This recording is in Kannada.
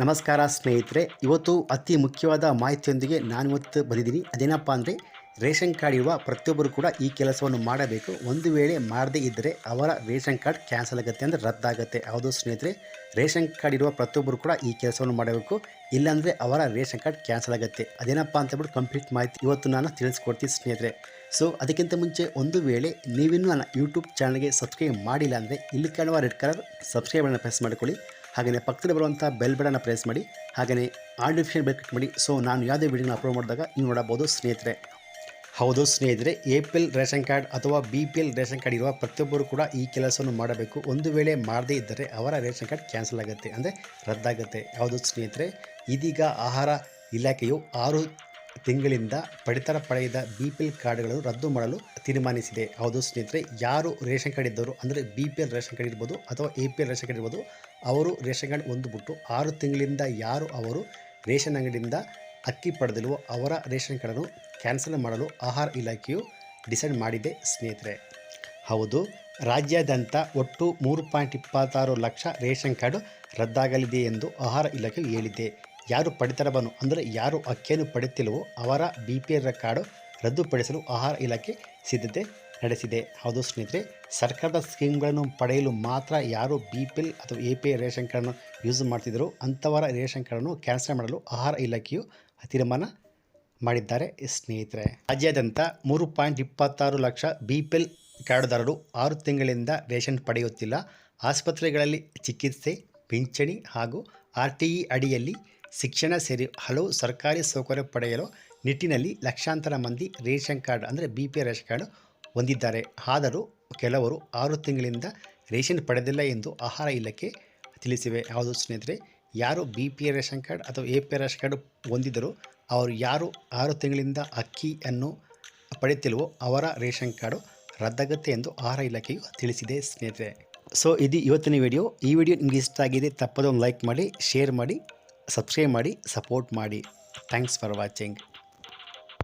ನಮಸ್ಕಾರ ಸ್ನೇಹಿತರೆ, ಇವತ್ತು ಅತಿ ಮುಖ್ಯವಾದ ಮಾಹಿತಿಯೊಂದಿಗೆ ನಾನು ಇವತ್ತು ಬಂದಿದ್ದೀನಿ. ಅದೇನಪ್ಪ ಅಂದರೆ, ರೇಷನ್ ಕಾರ್ಡ್ ಇರುವ ಪ್ರತಿಯೊಬ್ಬರು ಕೂಡ ಈ ಕೆಲಸವನ್ನು ಮಾಡಬೇಕು. ಒಂದು ವೇಳೆ ಮಾಡದೇ ಇದ್ದರೆ ಅವರ ರೇಷನ್ ಕಾರ್ಡ್ ಕ್ಯಾನ್ಸಲ್ ಆಗುತ್ತೆ ಅಂದರೆ ರದ್ದಾಗುತ್ತೆ. ಹೌದು ಸ್ನೇಹಿತರೆ, ರೇಷನ್ ಕಾರ್ಡ್ ಇರುವ ಪ್ರತಿಯೊಬ್ಬರು ಕೂಡ ಈ ಕೆಲಸವನ್ನು ಮಾಡಬೇಕು. ಇಲ್ಲಾಂದರೆ ಅವರ ರೇಷನ್ ಕಾರ್ಡ್ ಕ್ಯಾನ್ಸಲ್ ಆಗುತ್ತೆ. ಅದೇನಪ್ಪ ಅಂತ ಹೇಳ್ಬಿಟ್ಟು ಕಂಪ್ಲೀಟ್ ಮಾಹಿತಿ ಇವತ್ತು ನಾನು ತಿಳಿಸ್ಕೊಡ್ತೀನಿ ಸ್ನೇಹಿತರೆ. ಸೊ, ಅದಕ್ಕಿಂತ ಮುಂಚೆ ಒಂದು ವೇಳೆ ನೀವಿನ್ನೂ ನನ್ನ ಯೂಟ್ಯೂಬ್ ಚಾನಲ್ಗೆ ಸಬ್ಸ್ಕ್ರೈಬ್ ಮಾಡಿಲ್ಲ ಅಂದರೆ, ಇಲ್ಲಿ ಕಾಣುವ ರೆಡ್ ಕಲರ್ ಸಬ್ಸ್ಕ್ರೈಬನ್ನು ಪ್ರೆಸ್ ಮಾಡಿಕೊಳ್ಳಿ. ಹಾಗೆಯೇ ಪಕ್ಕದಲ್ಲಿ ಬರುವಂಥ ಬೆಲ್ ಬಟನ್ನ ಪ್ರೆಸ್ ಮಾಡಿ, ಹಾಗೆಯೇ ಆಲ್ ಡಿಫಿಷನ್ ಬೆಲ್ ಕ್ಲಿಕ್ ಮಾಡಿ. ಸೊ ನಾನು ಯಾವುದೇ ವಿಡಿಯೋನ ಅಪ್ಲೋಡ್ ಮಾಡಿದಾಗ ನೀವು ನೋಡಬಹುದು ಸ್ನೇಹಿತರೆ. ಹೌದು ಸ್ನೇಹಿತರೆ A P L ration card ಅಥವಾ B P L ration card ಇರುವ ಪ್ರತಿಯೊಬ್ಬರು ಕೂಡ ಈ ಕೆಲಸವನ್ನು ಮಾಡಬೇಕು. ಒಂದು ವೇಳೆ ಮಾಡದೇ ಇದ್ದರೆ ಅವರ ರೇಷನ್ ಕಾರ್ಡ್ ಕ್ಯಾನ್ಸಲ್ ಆಗುತ್ತೆ, ಅಂದರೆ ರದ್ದಾಗುತ್ತೆ. ಹೌದು ಸ್ನೇಹಿತರೆ, ಇದೀಗ ಆಹಾರ ಇಲಾಖೆಯು ಆರು ತಿಂಗಳಿಂದ ಪಡಿತರ ಪಡೆಯದ ಬಿ ಪಿ ಎಲ್ ಕಾರ್ಡ್ಗಳನ್ನು ರದ್ದು ಮಾಡಲು ತೀರ್ಮಾನಿಸಿದೆ. ಹೌದು ಸ್ನೇಹಿತರೆ, ಯಾರು ರೇಷನ್ ಕಾರ್ಡ್ ಇದ್ದವರು, ಅಂದರೆ B P L ration card ಇರ್ಬೋದು ಅಥವಾ A P L ration card ಇರ್ಬೋದು, ಅವರು ರೇಷನ್ ಕಾರ್ಡ್ ಹೊಂದ್ಬಿಟ್ಟು ಆರು ತಿಂಗಳಿಂದ ಯಾರು ಅವರು ರೇಷನ್ ಅಂಗಡಿಯಿಂದ ಅಕ್ಕಿ ಪಡೆದಿಲ್ವೋ ಅವರ ರೇಷನ್ ಕಾರ್ಡನ್ನು ಕ್ಯಾನ್ಸಲ್ ಮಾಡಲು ಆಹಾರ ಇಲಾಖೆಯು ಡಿಸೈಡ್ ಮಾಡಿದೆ ಸ್ನೇಹಿತರೆ. ಹೌದು, ರಾಜ್ಯಾದ್ಯಂತ ಒಟ್ಟು ಮೂರು ಪಾಯಿಂಟ್ ಇಪ್ಪತ್ತಾರು ಲಕ್ಷ ರೇಷನ್ ಕಾರ್ಡ್ ರದ್ದಾಗಲಿದೆ ಎಂದು ಆಹಾರ ಇಲಾಖೆ ಹೇಳಿದೆ. ಯಾರು ಪಡಿತರವನ್ನು ಅಂದರೆ ಯಾರು ಅಕ್ಕಿಯನ್ನು ಪಡೆಯುತ್ತಿಲ್ಲವೋ ಅವರ ಬಿ ಪಿ ಎಲ್ ಕಾರ್ಡು ರದ್ದುಪಡಿಸಲು ಆಹಾರ ಇಲಾಖೆ ಸಿದ್ಧತೆ ನಡೆಸಿದೆ. ಹೌದು ಸ್ನೇಹಿತರೆ, ಸರ್ಕಾರದ ಸ್ಕೀಮ್ಗಳನ್ನು ಪಡೆಯಲು ಮಾತ್ರ ಯಾರು ಬಿ ಪಿ ಎಲ್ ಅಥವಾ ಎ ಪಿ ಎಲ್ ರೇಷನ್ ಕಾರ್ಡನ್ನು ಯೂಸ್ ಮಾಡ್ತಿದ್ದರು ಅಂಥವರ ರೇಷನ್ ಕಾರ್ಡನ್ನು ಕ್ಯಾನ್ಸಲ್ ಮಾಡಲು ಆಹಾರ ಇಲಾಖೆಯು ತೀರ್ಮಾನ ಮಾಡಿದ್ದಾರೆ ಸ್ನೇಹಿತರೆ. ರಾಜ್ಯಾದ್ಯಂತ ಮೂರು ಪಾಯಿಂಟ್ ಇಪ್ಪತ್ತಾರು ಲಕ್ಷ ಬಿ ಪಿ ಎಲ್ ಕಾರ್ಡ್ದಾರರು ಆರು ತಿಂಗಳಿಂದ ರೇಷನ್ ಪಡೆಯುತ್ತಿಲ್ಲ. ಆಸ್ಪತ್ರೆಗಳಲ್ಲಿ ಚಿಕಿತ್ಸೆ, ಪಿಂಚಣಿ ಹಾಗೂ ಆರ್ ಟಿ ಇ ಅಡಿಯಲ್ಲಿ ಶಿಕ್ಷಣ ಸೇರಿ ಹಲವು ಸರ್ಕಾರಿ ಸೌಕರ್ಯ ಪಡೆಯಲು ನಿಟ್ಟಿನಲ್ಲಿ ಲಕ್ಷಾಂತರ ಮಂದಿ ರೇಷನ್ ಕಾರ್ಡ್ ಅಂದರೆ ಬಿ ಪಿ ರೇಷನ್ ಕಾರ್ಡ್ ಹೊಂದಿದ್ದಾರೆ. ಆದರೂ ಕೆಲವರು ಆರು ತಿಂಗಳಿಂದ ರೇಷನ್ ಪಡೆದಿಲ್ಲ ಎಂದು ಆಹಾರ ಇಲಾಖೆ ತಿಳಿಸಿವೆ. ಯಾವುದು ಸ್ನೇಹಿತರೆ, ಯಾರು ಬಿ ಪಿ ರೇಷನ್ ಕಾರ್ಡ್ ಅಥವಾ ಎ ಪಿ ರೇಷನ್ ಕಾರ್ಡ್ ಹೊಂದಿದ್ದರೂ ಅವರು ಯಾರು ಆರು ತಿಂಗಳಿಂದ ಅಕ್ಕಿಯನ್ನು ಪಡೆಯುತ್ತಿಲ್ವೋ ಅವರ ರೇಷನ್ ಕಾರ್ಡು ರದ್ದಾಗುತ್ತೆ ಎಂದು ಆಹಾರ ಇಲಾಖೆಯು ತಿಳಿಸಿದೆ ಸ್ನೇಹಿತರೆ. ಸೊ ಇದು ಇವತ್ತಿನ ವಿಡಿಯೋ ಈ ವಿಡಿಯೋ ನಿಮಗೆ ಇಷ್ಟ ಆಗಿದೆ ತಪ್ಪದೊಂದು ಲೈಕ್ ಮಾಡಿ ಶೇರ್ ಮಾಡಿ. ಸಬ್ಸ್ಕ್ರೈಬ್ ಮಾಡಿ ಸಪೋರ್ಟ್ ಮಾಡಿ. Thanks for watching.